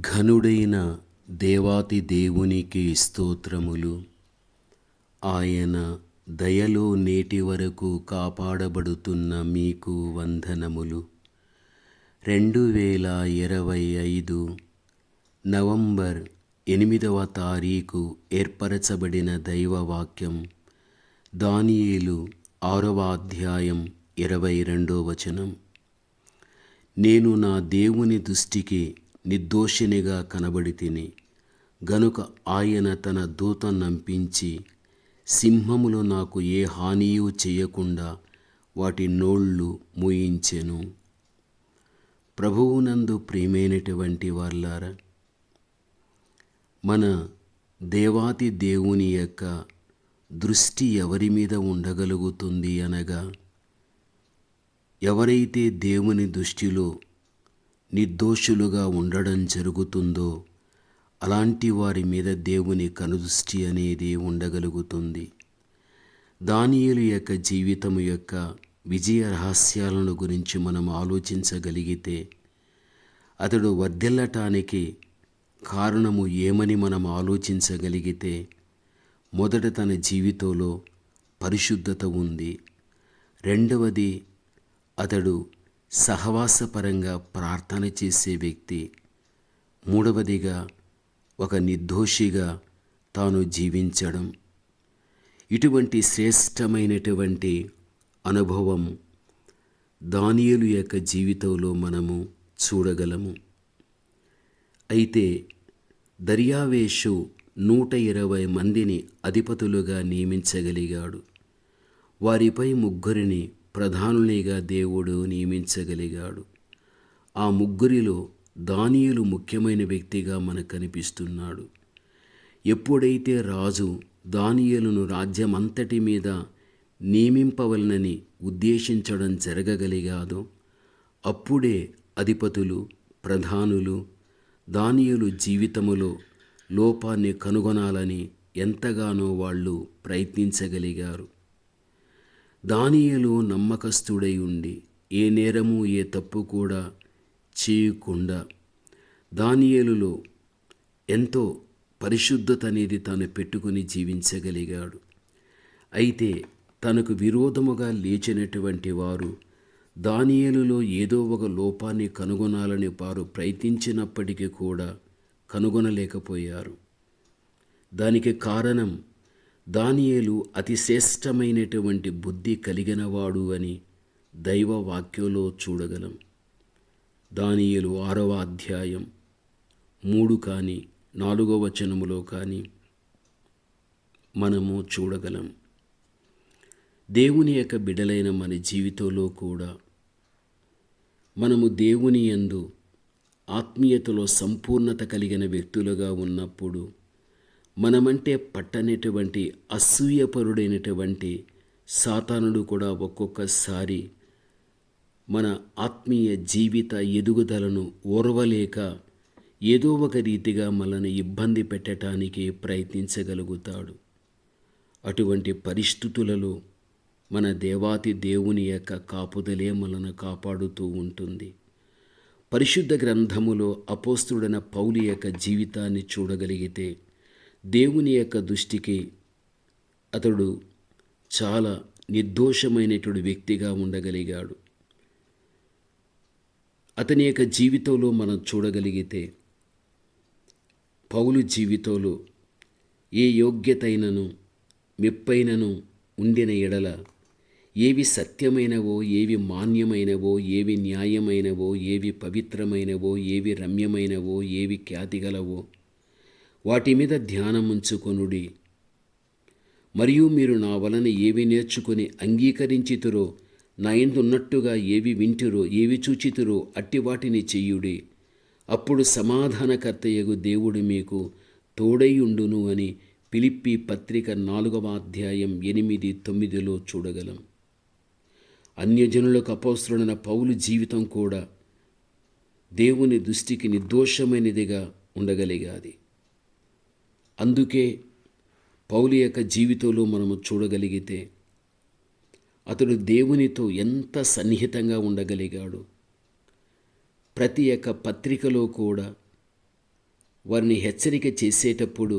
ఘనుడైన దేవాతి దేవునికి స్తోత్రములు. ఆయన దయలో నేటి వరకు కాపాడబడుతున్న మీకు వందనములు. రెండు వేల ఇరవై ఐదు నవంబర్ ఎనిమిదవ తారీఖు ఏర్పరచబడిన దైవవాక్యం దానియేలు ఆరవ అధ్యాయం ఇరవై రెండో వచనం. నేను నా దేవుని దృష్టికి నిర్దోషినిగా కనబడి తిని గనుక ఆయన తన దూత నంపించి సింహములు నాకు ఏ హానియూ చేయకుండా వాటి నోళ్ళు మూయించెను. ప్రభువునందు ప్రియమైనటువంటి వాళ్ళారా మన దేవాతి దేవుని యొక్క దృష్టి ఎవరి మీద ఉండగలుగుతుంది అనగా ఎవరైతే దేవుని దృష్టిలో నిర్దోషులుగా ఉండడం జరుగుతుందో అలాంటి వారి మీద దేవుని కనుదృష్టి అనేది ఉండగలుగుతుంది. దానియులు యొక్క జీవితము యొక్క విజయ రహస్యాలను గురించి మనం ఆలోచించగలిగితే అతడు వర్ధిల్లటానికి కారణము ఏమని మనం ఆలోచించగలిగితే మొదట తన జీవితంలో పరిశుద్ధత ఉంది. రెండవది అతడు సహవాసపరంగా ప్రార్థన చేసే వ్యక్తి మూడవదిగా ఒక నిర్దోషిగా తాను జీవించడం. ఇటువంటి శ్రేష్టమైనటువంటి అనుభవం దానియులు యొక్క జీవితంలో మనము చూడగలము. అయితే దర్యావేషు నూట ఇరవై మందిని అధిపతులుగా నియమించగలిగాడు. వారిపై ముగ్గురిని ప్రధానునిగా దేవుడు నియమించగలిగాడు. ఆ ముగ్గురిలో దానియులు ముఖ్యమైన వ్యక్తిగా మనకు కనిపిస్తున్నాడు ఎప్పుడైతే రాజు దానియులను రాజ్యమంతటి మీద నియమింపవలనని ఉద్దేశించడం జరగగలిగాదో అప్పుడే అధిపతులు ప్రధానులు దానియులు జీవితములో లోపాన్ని కనుగొనాలని ఎంతగానో వాళ్ళు ప్రయత్నించగలిగారు. దానియలు నమ్మకస్తుడై ఉండి ఏ నేరము ఏ తప్పు కూడా చేయకుండా దానియలులో ఎంతో పరిశుద్ధత అనేది తాను పెట్టుకుని జీవించగలిగాడు. అయితే తనకు విరోధముగా లేచినటువంటి వారు దానియలులో ఏదో ఒక లోపాన్ని కనుగొనాలని వారు ప్రయత్నించినప్పటికీ కూడా కనుగొనలేకపోయారు. దానికి కారణం దానియేలు అతి శ్రేష్టమైనటువంటి బుద్ధి కలిగినవాడు అని దైవ వాక్యంలో చూడగలం. దానియేలు ఆరవ అధ్యాయం మూడు కానీ నాలుగవ వచనములో కానీ మనము చూడగలం. దేవుని యొక్క బిడలైన మన జీవితంలో కూడా మనము దేవుని యందు ఆత్మీయతలో సంపూర్ణత కలిగిన వ్యక్తులుగా ఉన్నప్పుడు మనమంటే పట్టనటువంటి అసూయపరుడైనటువంటి సాతానుడు కూడా ఒక్కొక్కసారి మన ఆత్మీయ జీవిత ఎదుగుదలను ఓర్వలేక ఏదో ఒక రీతిగా మనల్ని ఇబ్బంది పెట్టడానికి ప్రయత్నించగలుగుతాడు. అటువంటి పరిస్థితులలో మన దేవాతి దేవుని యొక్క కాపుదలే మనను కాపాడుతూ ఉంటుంది. పరిశుద్ధ గ్రంథములో అపోస్తుడైన పౌలి యొక్క జీవితాన్ని చూడగలిగితే దేవుని యొక్క దృష్టికి అతడు చాలా నిర్దోషమైనటువంటి వ్యక్తిగా ఉండగలిగాడు. అతని యొక్క జీవితంలో మనం చూడగలిగితే పౌలు జీవితంలో ఏ యోగ్యతైనను మెప్పైనను ఉండిన ఎడల ఏవి సత్యమైనవో ఏవి మాన్యమైనవో ఏవి న్యాయమైనవో ఏవి పవిత్రమైనవో ఏవి రమ్యమైనవో ఏవి ఖ్యాతిగలవో వాటి మీద ధ్యానముంచుకొనుడి మరియు మీరు నా వలన ఏవి నేర్చుకుని అంగీకరించితురో నా ఎందున్నట్టుగా ఏవి వింటురో ఏవి చూచితురో అట్టి వాటిని చెయ్యుడి అప్పుడు సమాధానకర్తయ్యగు దేవుడు మీకు తోడైయుండును అని పిలిప్పి పత్రిక నాలుగవ అధ్యాయం ఎనిమిది తొమ్మిదిలో చూడగలం. అన్యజనులకు అపోసరుడైన పౌలు జీవితం కూడా దేవుని దృష్టికి నిర్దోషమైనదిగా ఉండగలిగాది. అందుకే పౌలు యొక్క జీవితంలో మనము చూడగలిగితే అతడు దేవునితో ఎంత సన్నిహితంగా ఉండగలిగాడు. ప్రతి ఒక్క పత్రికలో కూడా వారిని హెచ్చరిక చేసేటప్పుడు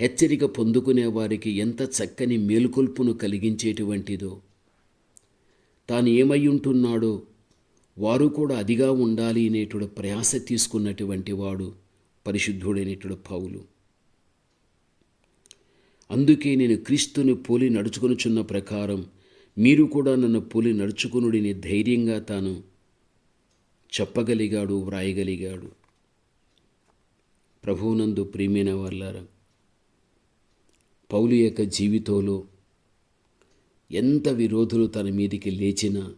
హెచ్చరిక పొందుకునే వారికి ఎంత చక్కని మేలుకొల్పును కలిగించేటువంటిదో తాను ఏమై ఉంటున్నాడో వారు కూడా అదిగా ఉండాలి అనేటువంటి ప్రయాస తీసుకున్నటువంటి వాడు పరిశుద్ధుడైనటువంటి పౌలు. అందుకే నేను క్రీస్తుని పోలి నడుచుకొనుచున్న ప్రకారం మీరు కూడా నన్ను పోలి నడుచుకునుడిని ధైర్యంగా తాను చెప్పగలిగాడు వ్రాయగలిగాడు. ప్రభువునందు ప్రియమైన వాళ్ళారా పౌలు యొక్క జీవితంలో ఎంత విరోధులు తన మీదికి లేచినా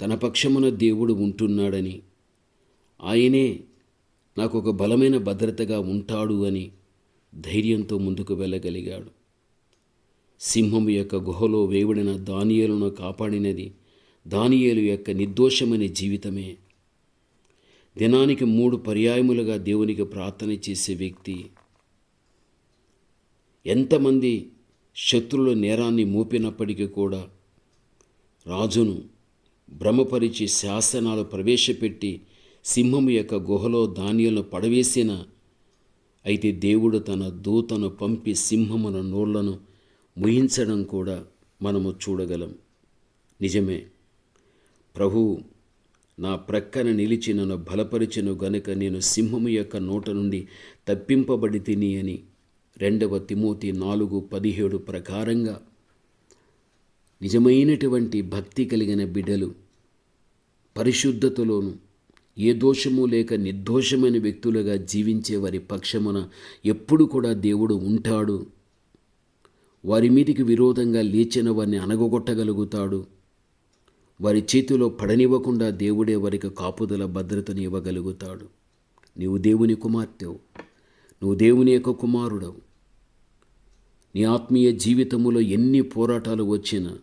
తన పక్షమున దేవుడు ఉంటున్నాడని ఆయనే నాకు ఒక బలమైన భద్రతగా ఉంటాడు అని ధైర్యంతో ముందుకు వెళ్ళగలిగాడు. సింహం యొక్క గుహలో వేవడిన దానియేలును కాపాడినది దానియేలు యొక్క నిర్దోషమైన జీవితమే. దినానికి మూడు పర్యాయములుగా దేవునికి ప్రార్థన చేసే వ్యక్తి. ఎంతమంది శత్రుల నేరాన్ని మోపినప్పటికీ కూడా రాజును భ్రమపరిచి శాసనాలు ప్రవేశపెట్టి సింహము యొక్క గుహలో ధాన్యాలను పడవేసిన అయితే దేవుడు తన దూతను పంపి సింహమున నోళ్ళను ముయించడం కూడా మనము చూడగలం. నిజమే. ప్రభు నా ప్రక్కన నిలిచి నన్ను బలపరిచెను గనుక నేను సింహము యొక్క నోట నుండి తప్పింపబడి తిని అని రెండవ తిమోతి నాలుగు పదిహేడు ప్రకారంగా నిజమైనటువంటి భక్తి కలిగిన బిడ్డలు పరిశుద్ధతలోను ఏ దోషము లేక నిర్దోషమైన వ్యక్తులుగా జీవించే వారి పక్షమున ఎప్పుడు కూడా దేవుడు ఉంటాడు. వారి మీదికి విరోధంగా లేచిన వారిని అనగొట్టగలుగుతాడు వారి చేతిలో పడనివ్వకుండా దేవుడే వారికి కాపుదల భద్రతను ఇవ్వగలుగుతాడు. నీవు దేవుని కుమార్తెవు. నువ్వు దేవుని యొక్క కుమారుడవు. నీ ఆత్మీయ జీవితములో ఎన్ని పోరాటాలు వచ్చినా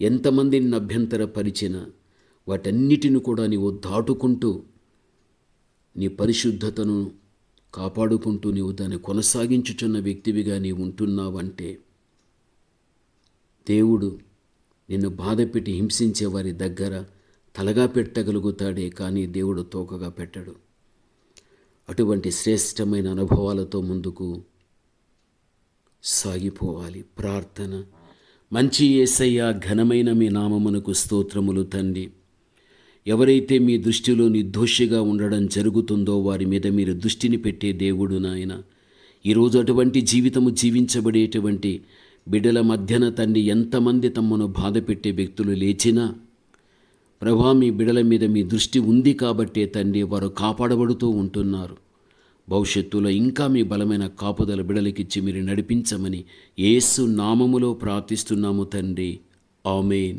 ఎంతమందిని అభ్యంతరపరిచినా వాటన్నిటిని కూడా నీవు దాటుకుంటూ నీ పరిశుద్ధతను కాపాడుకుంటూ నీవు దాన్ని కొనసాగించుచున్న వ్యక్తివిగా నీవు ఉంటున్నావంటే దేవుడు నిన్ను బాధపెట్టి హింసించే వారి దగ్గర తలగా పెట్టగలుగుతాడే కానీ దేవుడు తోకగా పెట్టడు. అటువంటి శ్రేష్టమైన అనుభవాలతో ముందుకు సాగిపోవాలి. ప్రార్థన. మంచి ఏసయ్య ఘనమైన మీ నామమునకు స్తోత్రములు తండ్రి. ఎవరైతే మీ దృష్టిలో నిర్దోషిగా ఉండడం జరుగుతుందో వారి మీద మీరు దృష్టిని పెట్టే దేవుడు నాయన. ఈరోజు అటువంటి జీవితము జీవించబడేటువంటి బిడ్డల మధ్యన తండ్రి ఎంతమంది తమను బాధ పెట్టే వ్యక్తులు లేచినా ప్రభా మీ బిడల మీద మీ దృష్టి ఉంది కాబట్టే తండ్రి వారు కాపాడబడుతూ ఉంటున్నారు. భవిష్యత్తులో ఇంకా మీ బలమైన కాపుదల బిడలకిచ్చి మీరు నడిపించమని ఏసు నామములో ప్రార్థిస్తున్నాము తండ్రి. ఆమెన్.